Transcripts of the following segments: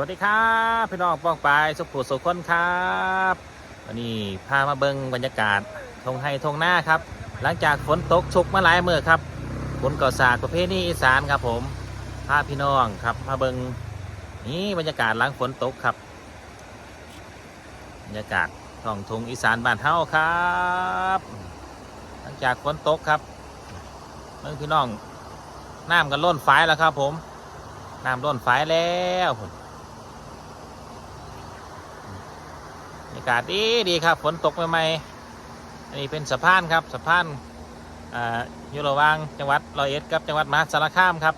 วัสดีครับพี่น้องปองปายสุขผูสุขคนครับวันนี้พามาเบิงบรรยากาศทงไฮทงหน้าครับ หลังจากฝนตกชุกมาหลายเมื่อครับฝนก่อสากประเภทนี้อีสานครับผมพาพี่น้องครับมาเบิงนี่บรรยากาศหลังฝนตกครับบรรยากาศท้องทงอีสานบ้านเฮาครับ หลังจากฝนตกครับเมืองพี่น้องน้ำกันล้นฝายแล้วครับผมน้ำล้นฝายแล้วผม บรรยากาศดีดีครับ ฝนตกใหม่ๆอันนี้เป็นสะพานครับสะพานอ่ายู่ระหว่างจังหวัดร้อยเอ็ดกับจังหวัดมหาสารคามครับ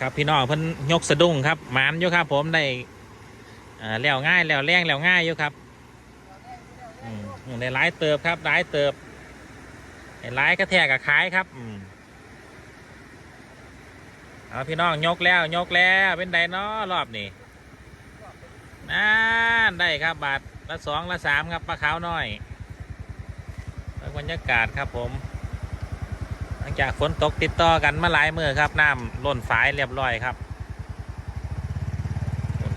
ครับพี่น้องเพิ่นยกสะดุ้งครับหมานอยู่ครับผมได้อ่าแล้วง่ายแล้วแรงแล้วง่ายอยู่ครับอืมได้หลายเติบครับหลายเติบได้ายกระแทกกับขายครับอืมเอาพี่น้องยกแล้วยกแล้วเป็นไดเนาะรอบนี้ นั่นได้ครับบาทละสองละสามครับปลาขาวน้อยแล้วบรรยากาศครับผม หลังจากฝนตกติดต่อกันมาหลายมือครับน้ำล้นฝายเรียบร้อยครับ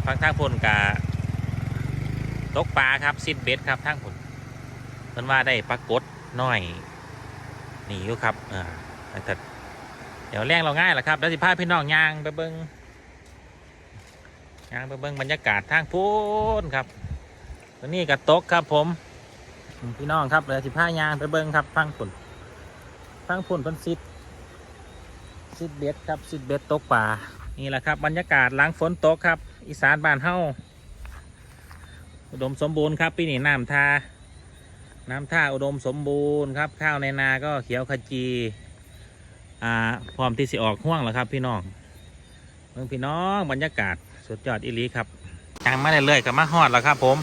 ฟังทางพุ่นกะตกปลาครับซิดเบ็ดครับทางพุ่นเพิ่นว่าได้ปลากดน้อยนี่อยู่ครับอ่าแต่เดี๋ยวแรงเราง่ายแหละครับแล้วสิพาพี่น้องย่างไปเบิง ยางไปเบิงบรรยากาศทางพูนครับตัวนี้กับตกครับผม พี่น้องครับเดี๋ยสิพายางไปเบิงครับฟังผลฟังผลเป็นซิดซิดเบ็ดครับซิดเบ็ดตกป่านี่แหละครับบรรยากาศหลังฝนตกครับ อีสานบ้านเฮาอุดมสมบูรณ์ครับปีนี้น้ำทา น้ำท่าอุดมสมบูรณ์ครับ ข้าวในนาก็เขียวขจีอ่าพร้อมที่สิออกห่วงแล้วครับ พี่น้องเมืองพี่น้องบรรยากาศ สุดยอดอีลีครับยางมาเรื่อยๆกับมาฮอดแล้วครับ ผม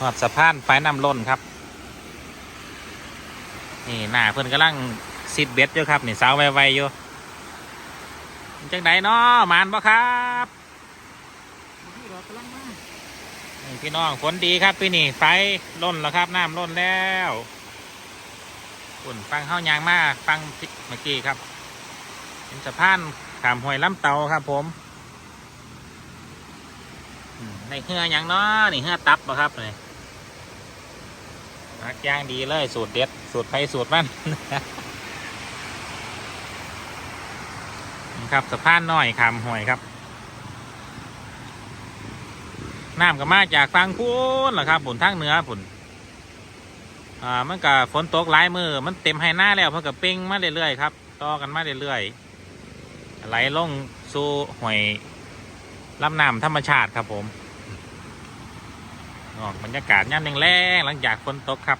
ฮอดสะพานไฟน้ำล้นครับ นี่หน้าเพื่อนกำลังซิดเบ็ดอยู่ครับนี่สาวไวๆอยู่จังไดเนาะมานบ่ครับพี่น้องฝนดีครับพี่นี่ไฟล้นแล้วครับน้ำล้นแล้วฝุ่นฟังเข้ายางมากฟังเมื่อกี้ครับ เป็นสะพานขามห้วยลำเตาครับผม ในเฮือยังเนาะนี่เฮือตับปะครับเลยมักย่างดีเลยสูตรเด็ด สูตรไฟสูตรมันนะครับสะพานน้อยขามห้วยครับน้ำก็มาจากฟังพูนเหรอครับผุนทางเหนือผุนอ่ามันก็ฝนตกหลายมือมันเต็มให้หน้าแล้วมันก็เป่งมาเรื่อยๆครับต่อกันมาเรื่อยๆไหลลงสู่ห่วยลำน้ำธรรมชาติครับผม ออกบรรยากาศย่ำแรงๆหลังจากฝนตกครับ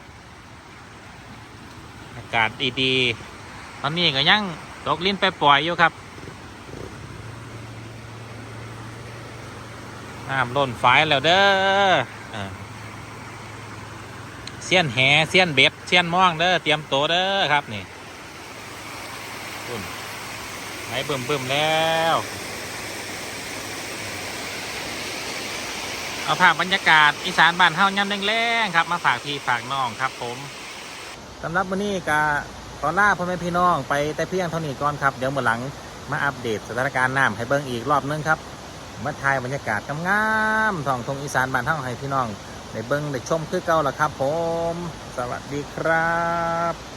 อากาศดีๆตอนนี้ก็ยังตกลิ้นไปปล่อยอยู่ครับน้ำล้นฝายแล้วเด้ออ่าเสี้ยนแหเสี้ยนเบ็ดเสี้ยนม่องเด้อเตรียมโตเด้อครับนี่ไหนเบิ่มเบิ่มแล้ว เอาภาพบรรยากาศอีสานบ้านเฮาย่ำแรงๆครับ มาฝากพี่ฝากน้องครับ ผมสำหรับวันนี้กาขอลาพ่อแม่พี่น้องไปแต่เพียงเท่านี้ก่อนครับ เดี๋ยวเมื่อหลังมาอัปเดตสถานการณ์น้ำให้เบิ่งอีกรอบนึงครับมาถ่ายบรรยากาศงามๆท้องทงอีสานบ้านเฮาให้พี่น้องได้เบิ้งได้ชมคือเก่าละครับ ผม สวัสดีครับ